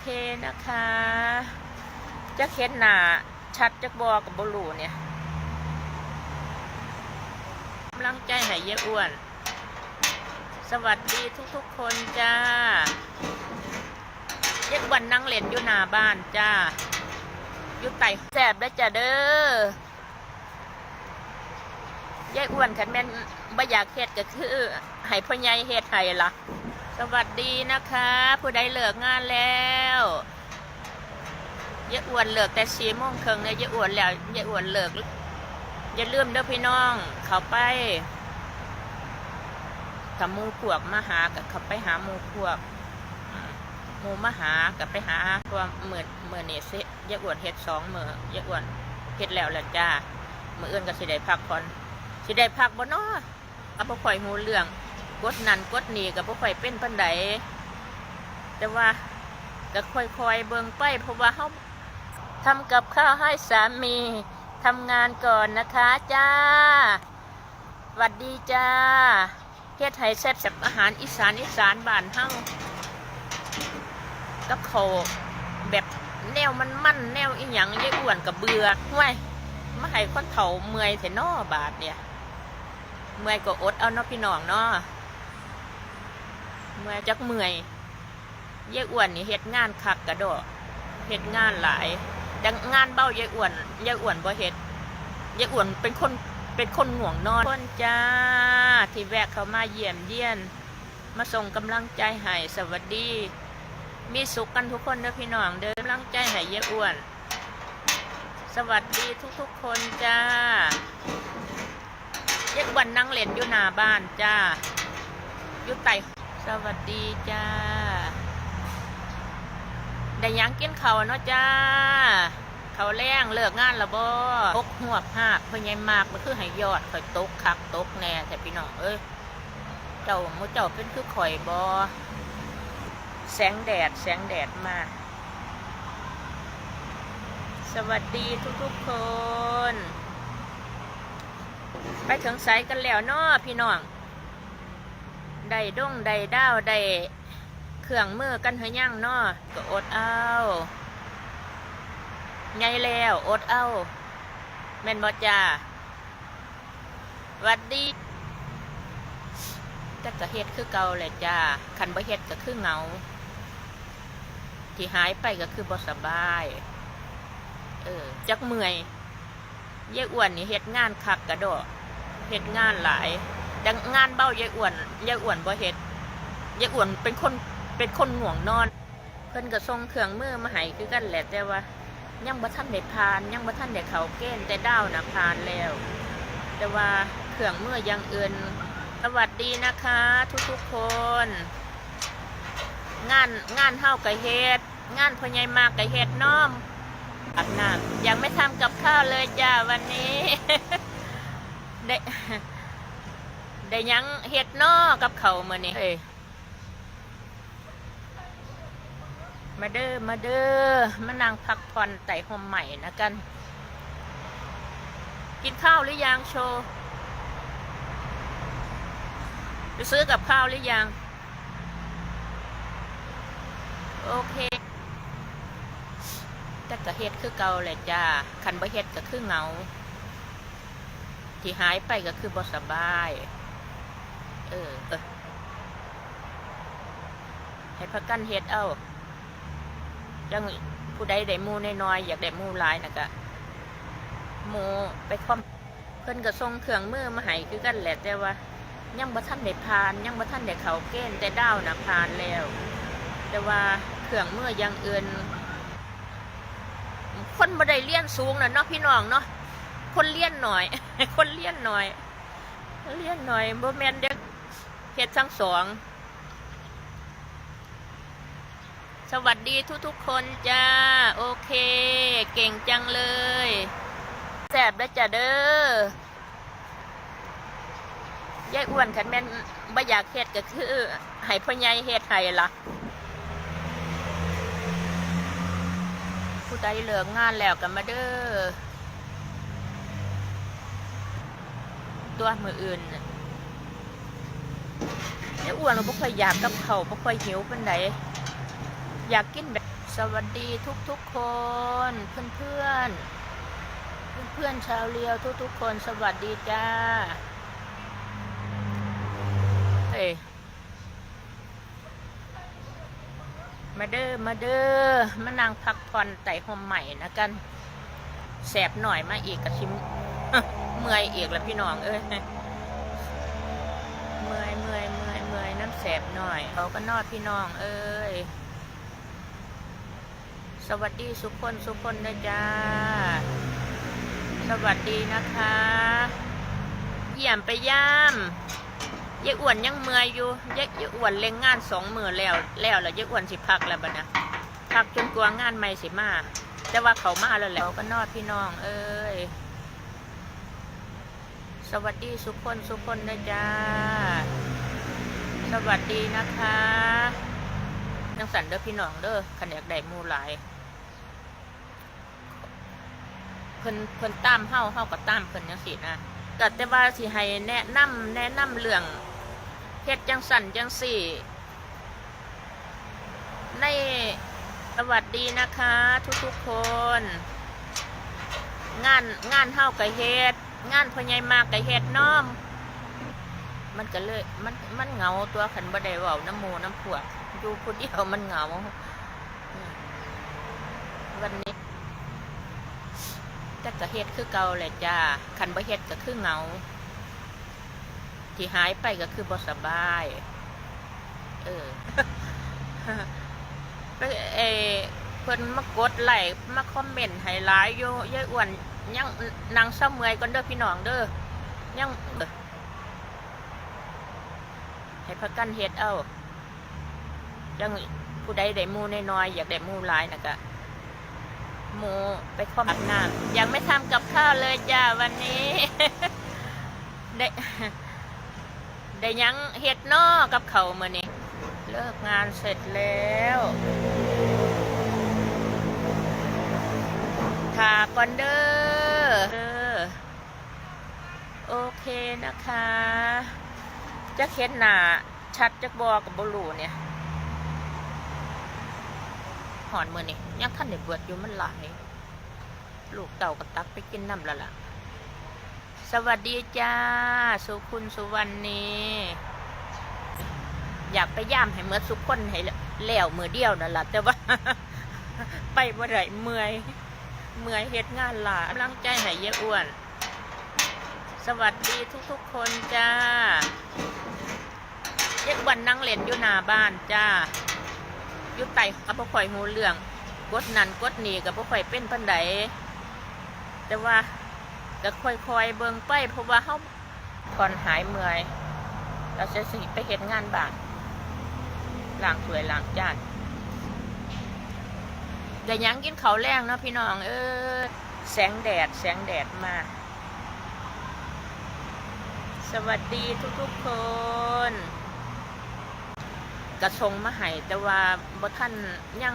เคนะคะจะเข็ดหนาชัดจักบอกับบลูเนี่ยกำลังใจให้เยอ้วน สวัสดีทุกๆคนจ้าเยอ้วนนั่งเล่นอยู่หน้าบ้านจ้าอยู่ไต่แสบได้จ้าเด้อยายอ้วนคันแม่นบ่อยากเฮ็ดก็คือให้พ่อใหญ่เฮ็ดให้ล่ะ สวัสดีนะคะ ผู้ใดเลิกงานแล้วยายอ้วนเลิกแต่สี่โมงครึ่งเนี่ยยายอ้วนแล้วยายอ้วนเลิกอย่าลืมเด้อพี่น้อง เขาไปกับมูพวกมาหากับเขาไปหามูพวกมูมาหากับไปหาตัวเหมือนเหมือนเนี่สิยายอ้วนเฮ็ดสองเหมือยายอ้วนเฮ็ดแล้วแหละจ้าเมืออื่นก็สิได้พักผ่อนสิได้พักบ่เนาะเอาบ่ค่อยหูเรื่อง กดนั่นกดนี่กับบ่ค่อยเป็นปันไดแต่ว่าก็ค่อยๆเบิ่งไปเพราะว่าเฮาทำกับข้าวให้สามีทำงานก่อนนะคะจ้าหวัดดีจ้าเฮ็ดให้แซ่บๆอาหารอีสานอีสานบ้านเฮากับเขแบบแนวมันมันแนวอีหยังยายอ้วนกับเบื่อห้วยมาให้คนเฒ่าเมื่อยแท้นอบาดเนี่ย เมื่อยก็อดเอาเนาะพี่น้องเนาะ เมื่อจักเมื่อยยายอ้วนนี่เฮ็ดงานคักกระโดดเฮ็ดงานหลาย ดังงานเบ้ายายอ้วนยายอ้วนบ่เฮ็ดยายอ้วนเป็นคนเป็นคนห่วงนอนคนจ้า ที่แวะเข้ามาเยี่ยมเยี่ยน มาส่งกำลังใจให้สวัสดี มีสุขกันทุกคนเด้อพี่น้องเด้อกำลังใจให้ยายอ้วน สวัสดีทุกๆคนจ้ายายอ้วนนั่งเล่นอยู่หน้าบ้านจ้าอยู่ไต่ สวัสดีจ้า ได้ยังกินเขาเนาะจ้า เขาแรงเลิกงานและบ่ตกหัวภาคเพื่อใหญ่มากมันคือให้ยอดข่อยตกคักตกแน่แต่พี่น้องเอ้ย เจ้ามูเจ้าเป็นคือข่อยบ่แสงแดดแสงแดดมา สวัสดีทุกๆคน ไปถึงไสกันแล้วเนาะพี่น้อง ได้ด้งได้ด้าวได้เครื่องมือกันเฮยังเนาะก็อดเอาไงแล้วอดเอาแม่นบ่จ้าวัดดีแต่ก็เฮ็ดคือเก่าแหละจ้าคันบ่เฮ็ดก็คือเหงา ที่หายไปก็คือบ่สบาย เออ จักเมื่อยยายอ้วนนี่เฮ็ดงานคักกระโดดเฮ็ดงานหลาย ดังงานเบ้ายายอ้วนยายอ้วนบ่เฮ็ดยายอ้วนเป็นคนเป็นคนห่วงนอน เพิ่นก็ส่งเครื่องมือมาให้คือกันแหละแต่ว่ายังบ่ทันได้ผ่าน ยังบ่ทันได้เข้าเกณฑ์แต่ดาวน่ะผ่านแล้ว แต่ว่าเครื่องมืออยังเอื่นสวัสดีนะคะ ทุกๆคน งานงานเฮาก็เฮ็ดงานพ่อใหญ่มากก็เฮ็ดน้อมอาบน้ำยังไม่ทำกับข้าวเลยจ้าวันนี้ได้ ได้หยังเฮ็ดนอกับเขาวมื้อนี้เอ้ยมาเด้อมาเด้อมานั่งพักผ่อนไต่ห่มใหม่นะกัน กินข้าวหรือยังโชว์ไปซื้อกับข้าวหรือยัง โอเคแต่ก็เฮ็ดคือเก่าแหละจ้าคันบ่เฮ็ดก็คือเหงา ที่หายไปก็คือบ่สบาย เออ เออ ให้พักกันเฮ็ดเอาจังผู้ใดได้หมูน้อยๆอยากได้หมูหลายนะกะหมูไปคอมเพิ่นก็ส่งเครื่องมือมาให้คือกันแหละแต่ว่า ยังบ่ทันได้ผ่าน ยังบ่ทันได้เขาเกณฑ์แต่ดาวน่ะผ่านแล้ว แต่ว่าเครื่องมือย่างอื่นคนบ่ได้เรียนสูงนะเนาะพี่น้องเนาะคนเลี้ยนหน่อย คนเลี้ยนหน่อยเลี้ยนหน่อยบ่แม่นเด็กเฮ็ดทั้งสอง สวัสดีทุกๆคนจ้า โอเค เก่งจังเลยแซ่บแล้วจ้ะเด้อยายอ้วนคันแม่นบ่อยากเฮ็ดก็คือให้พ่อใหญ่เฮ็ดให้ล่ะ ผู้ใดเลิกงานแล้วก็มาเด้อตัวมืออื่นน่ะไอ้วนเราบ่ค่อยอยากกับเขาบ่ค่อยหิวปานใด อยากกินแบบสวัสดีทุกทุกๆคนเพื่อนเพื่อนเพื่อนชาวเรียวทุกทุกๆคนสวัสดีจ้าเฮ้มาเด้อมาเด้อมานั่งพักผ่อนไต่หอมใหม่นะกันแสบหน่อยมาอีกกระชิมเมื่อยอีกแล้วพี่น้องเอ้ยเมื่อยเมื่อยเมื่อยเมื่อยน้ำแสบหน่อยเขาก็นอดพี่น้องเอ้ย สวัสดีสุกคนสุกคนนะจ้า สวัสดีนะคะ เยี่ยมไปย่ามยายอ้วนยังเมื่อยอยู่ยายยายอ้วนเล็งงานสองมือแล้ว แล้วแล้วยายอ้วนสิพักแล้วบัดนะพักจนกลัวงานใหม่สิมาแต่ว่าเขามาแล้วแหละเขาก็นอดพี่น้อง เอ้ยสวัสดีสุกคนสุกคนนะจ้า สวัสดีนะคะนังสันเด้อพี่น้องเด้อขันอยากได้มูหลาย เพิ่นเพิ่นตามเฮาเฮาก็ตามเพิ่นจังซี่นะก็แต่ว่าสิให้แนะนำแนะนำเรื่องเฮ็ดจังสั่นจังซี่ ในสวัสดีนะคะ ทุกๆคน งานงานเฮาก็เฮ็ดงานพ่อใหญ่มากก็เฮ็ดน้อมมันก็เลยมันมันเหงาตัวขันบ่ได้เว้าน้ำหมูน้ำพวกอยู่ผู้เดียวมันเหงาอืมวันนี้ แต่ก็เฮ็ดคือเก่าแหละจ้าขันบ่เฮ็ดก็คือเหงา ที่หายไปก็คือบ่สบาย เออไปเอเพิ่นมากดไลค์มาคอมเมนต์ให้หลายอยู่ยายอ้วนยังนางเศร้าเมื่อยก่อนเด้อพี่น้องเด้อยังเออให้พักกันเฮ็ดเอายังผู้ใดได้มูน้อยๆอยากได้มูหลายนะกะ หมูไปคอมอาบน้ำยังไม่ทำกับข้าวเลยจ้าวันนี้ ได้ได้ยังเฮ็ดนอกับเขาวมื้อนี้เลิกงานเสร็จแล้วทาก่อนเด้อโอเคนะคะจะเข็ดหนาชัดจักบอกกับบลูเนี่ย หอนมือนี่ยังท่านได้เบิดอยู่มันหลายลูกเต่าก็ตักไปกินน้ำแล้วล่ะ สวัสดีจ้า สุคุณสุวรรณีอยากไปย่ามให้เมื่อสุกคนให้แล้วมือเดียวนั่นแหละแต่ว่า ไปบ่ได้เมื่อยเมื่อยเฮ็ดงานหลากำลังใจให้เยอะอ้วน สวัสดีทุกๆคนจ้าเยอะวันนั่งเล่นอยู่หน้าบ้านจ้า ยู่ไตกับพ่ข่อยหูเรื่องกดนันกดหนีกับพ่ข่อยเป็นปันไดแต่ว่าก็ค่อยๆเบิ่งไปเพราะว่าเขาผ่อนหายเมื่อย เราจะสิไปเห็นงานบ้านล้างถ้วยล้างจานแต่ยังกินเขาแรงนะพี่น้อง เออแสงแดด แสงแดดมา สวัสดีทุกๆคน กระชงมาให้แต่ว่าบ่ท่านยัง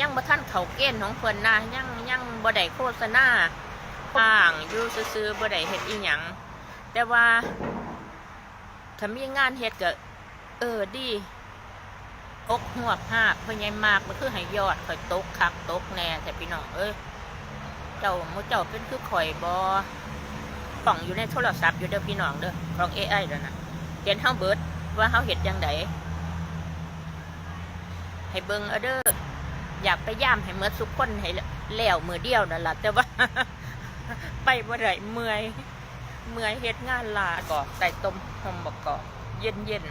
ยังบ่ท่านเขาเกณฑ์ของเพิ่นนะยังยังบ่ได้โฆษณาต่างอยู่ซื่อๆบ่ได้เฮ็ดอีหยังแต่ว่าถ้ามีงานเฮ็ดก็เออดีอกหัวภาคเพราะไงมากมันคือให้ยอดข่อยตกคักตกแน่แต่พี่น้องเอ้ยเจ้าหมูเจ้าเป็นคือข่อยบอป่องอยู่ในโทรศัพท์อยู่เด้อพี่น้องเด้อของ AI แล้วนะเห็นเฮาเบิดว่าเฮาเฮ็ดจังได ให้เบิงเอาเด้ออยากไปย่ามให้เมื่อสุกคนให้แล้วมือเดียวนั่นล่ะแต่ว่า ไปบ่ได้เมื่อยเมื่อยเฮ็ดงานลาก่อใส่ต้มหอมบกกอกเย็นเย็น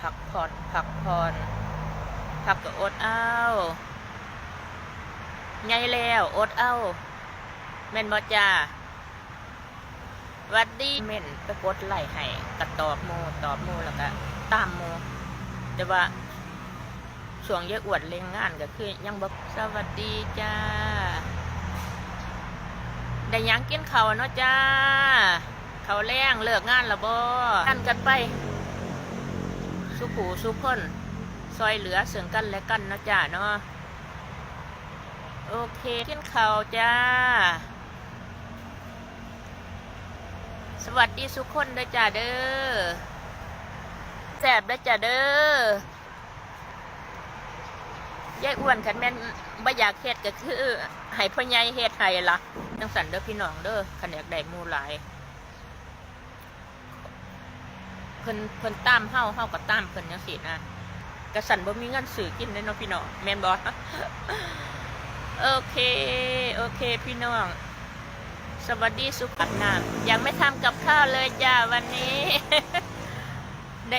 พักผ่อนพักผ่อนพักก็อดเอาไงแล้วอดเอาแม่นบ่จ้าวัดดีเม่นไปกดไล่ให้กระตอบโมตอบโมแล้วก็ ตามโมแต่ว่าช่วงยอะอวดเล่งงานก็คือ ยังบอกสวัสดีจ้า ได้ยังกินเขาเนาะจ้า เขาแรงเลิกงานละบ่กันกันไป สุขูสุขคนซอยเหลือเสื่องกันและกันเนาะจ้าเนาะโอเคกินเขาจ้า สวัสดีสุขคนเด้อจ้าเด้อ ซ่บๆเด้จ้ะเด้อยายอ้วนคันแม่นบ่อยากเฮ็ดก็คือให้พ่อใหญ่เฮ็ดให้ล่ะจังสันเด้อพี่น้องเด้อคันอยากได้หมู่หลายเพิ่นเพิ่นตามเฮาเฮาก็ตามเพิ่นจังซี่นะกระสันบ่มีเงินซื้อกินเด้เนาะพี่น้องแม่นบ่โอเค โอเค พี่น้อง สวัสดีสุขภาพน้ำยังไม่ทำกับข้าวเลยจ้าวันนี้ ได้